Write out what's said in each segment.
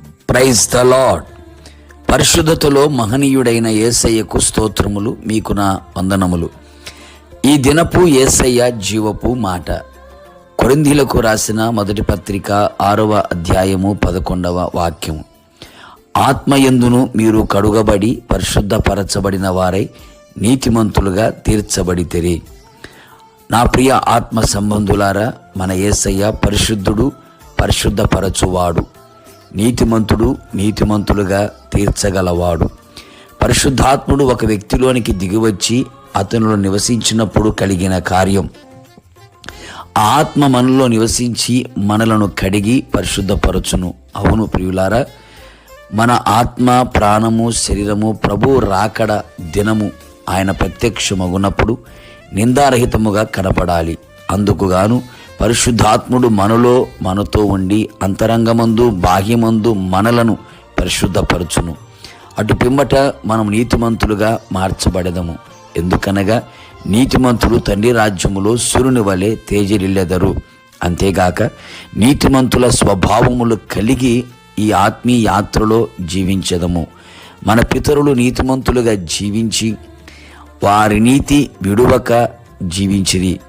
Praise the lord పరిశుద్ధతలో మహనీయుడైన ఏసయ్యకు స్తోత్రములు మీకు నా వందనములు. ఈ దినపు ఏసయ్య జీవపు మాట. కొరిందీలకు రాసిన మొదటి పత్రిక ఆరవ అధ్యాయము పదకొండవ వాక్యము. ఆత్మయందును మీరు కడుగబడి పరిశుద్ధపరచబడిన వారై నీతిమంతులుగా తీర్చబడితిరి. నా ప్రియ ఆత్మ సంబంధులారా మన యేసయ్య పరిశుద్ధుడు పరిశుద్ధపరచువాడు. నీతిమంతుడు నీతిమంతులుగా తీర్చగలవాడు. పరిశుద్ధాత్ముడు ఒక వ్యక్తిలోనికి దిగివచ్చి అతనిలో నివసించినప్పుడు కలిగిన కార్యం. ఆత్మ మనలో నివసించి మనలను కడిగి పరిశుద్ధపరచును. అవును ప్రియులారా మన ఆత్మ ప్రాణము శరీరము ప్రభు రాకడ దినము ఆయన ప్రత్యక్షమగునప్పుడు నిందారహితముగా కనపడాలి. అందుకుగాను పరిశుద్ధాత్ముడు మనలో మనతో ఉండి అంతరంగమందు బాహ్యమందు మనలను పరిశుద్ధపరచును. అటు పిమ్మట మనం నీతిమంతులుగా మార్చబడదము. ఎందుకనగా నీతిమంతులు తండ్రి రాజ్యములో సూర్యుని వలె తేజరిల్లెదరు. అంతేగాక నీతిమంతుల స్వభావములు కలిగి ఈ ఆత్మీయ యాత్రలో జీవించదము. మన పితరులు నీతిమంతులుగా జీవించి వారి నీతి విడువక జీవించిరి.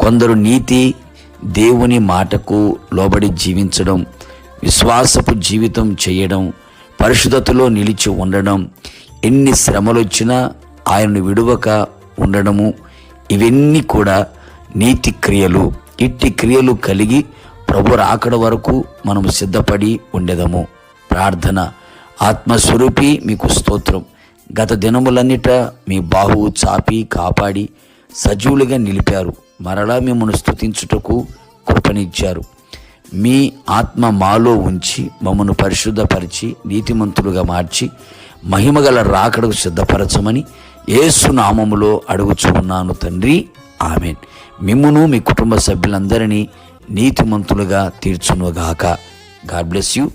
కొందరు నీతి దేవుని మాటకు లోబడి జీవించడం విశ్వాసపు జీవితం చేయడం పరిశుద్ధతలో నిలిచి ఉండడం ఎన్ని శ్రమలు వచ్చినా ఆయనను విడువక ఉండడము ఇవన్నీ కూడా నీతి క్రియలు. ఇట్టి క్రియలు కలిగి ప్రభు రాకడ వరకు మనము సిద్ధపడి ఉండేదము. ప్రార్థన. ఆత్మస్వరూపి మీకు స్తోత్రం. గత దినములన్నిట మీ బాహువు చాపి కాపాడి సజీవులుగా నిలిపారు. మరలా మిమ్మల్ని స్తుతించుటకు కృపనిచ్చారు. మీ ఆత్మ మాలో ఉంచి మమ్మను పరిశుద్ధపరిచి నీతిమంతులుగా మార్చి మహిమగల రాకడకు సిద్ధపరచమని యేసు నామములో అడుగుచు ఉన్నాను తండ్రి. ఆమెన్. మిమ్మును మీ కుటుంబ సభ్యులందరినీ నీతిమంతులుగా తీర్చునుగాక. God bless you.